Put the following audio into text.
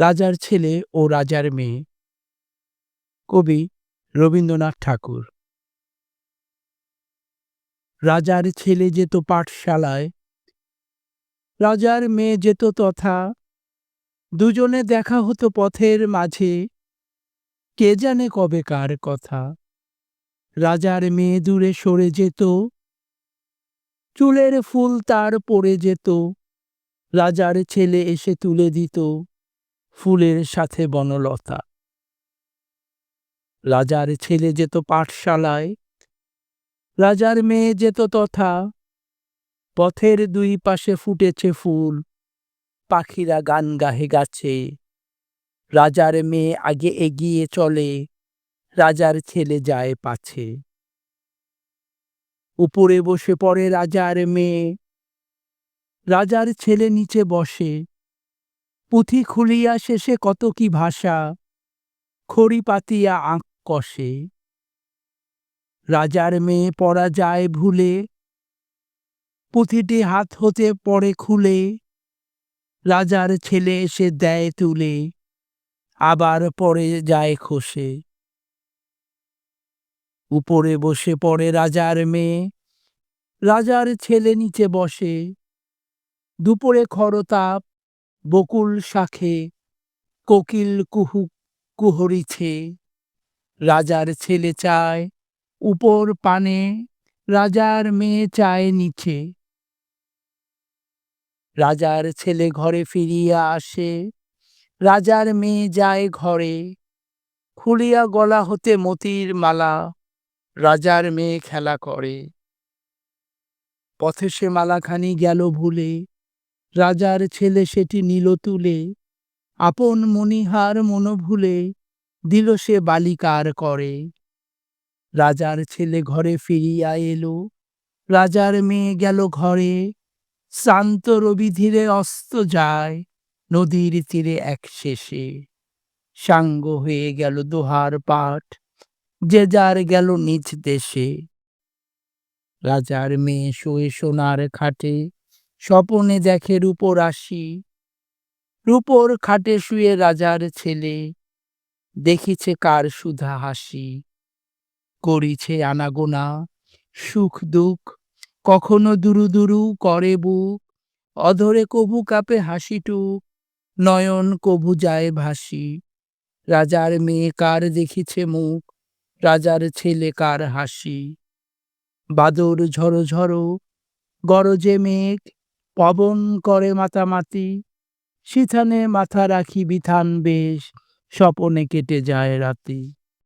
রাজার ছেলে ও রাজার মেয়ে। কবি রবীন্দ্রনাথ ঠাকুর। রাজার ছেলে যেত পাঠশালায়, রাজার মেয়ে যেত তথা দুজনে দেখা হতো পথের মাঝে, কে জানে কবে কার কথা। রাজার মেয়ে দূরে সরে যেত, চুলের ফুল তার পড়ে যেত, রাজার ছেলে এসে তুলে দিত। ফুলের সাথে বনলতা। রাজার ছেলে যেত পাঠশালায়, রাজার মেয়ে যেত তথা। পথের দুই পাশে ফুটেছে ফুল, পাখিরা গান গাহে গাছে। রাজার মেয়ে আগে এগিয়ে চলে, রাজার ছেলে যায় পাছে। উপরে বসে পড়ে রাজার মেয়ে, রাজার ছেলে নিচে বসে। পুঁথি খুলিয়া শেষে কত কি ভাষা, খড়ি পাতিয়া আঁক কষে। রাজার মেয়ে পড়া যায় ভুলে, পুঁথিটি হাত হতে পড়ে খুলে, রাজার ছেলে এসে দেয় তুলে, আবার পড়ে যায় খসে। উপরে বসে পড়ে রাজার মেয়ে, রাজার ছেলে নিচে বসে, দুপুরে খরতাপ বকুল শাখে, কোকিল কুহু কুহরিছে। রাজার ছেলে চায় উপর পানে, রাজার মেয়ে চায় নিচে। রাজার ছেলে ঘরে ফিরিয়া আসে, রাজার মেয়ে যায় ঘরে। খুলিয়া গলা হতে মতির মালা, রাজার মেয়ে খেলা করে। পথে সে মালাখানি গেল ভুলে রাজার ছেলে সেটি নিল তুলে, আপন মনিহার মনোভুলে দিল সে বালিকার করে। রাজার ছেলে ঘরে ফিরিয়া এলো, রাজার মেয়ে গেল ঘরে শ্রান্ত রবি ধীরে অস্ত যায় নদীর তীরে এক শেষে। সাঙ্গ হয়ে গেল দোহার পাঠ, যে যার গেল নিজ দেশে। রাজার মেয়ে শোয়ে সোনার খাটে স্বপনে দেখে রূপর আসি রূপর খাটে শুয়ে রাজার ছেলে। দেখিছে কার সুধা হাসি। করিছে আনাগোনা, সুখ দুঃখ। কখনো দুরু দুরু করে বুক। অধরে কবু কাপে হাসিটুক। নয়ন কবু যায় ভাসি। রাজার মেয়ে কার দেখিছে মুখ। রাজার ছেলে কার হাসি। বাদর ঝড়ো ঝড়ো গরজে মেঘ। পবন করে মাতামাতি সিথানে মাথা রাখি বিধান বেশ স্বপনে কেটে যায় রাতি।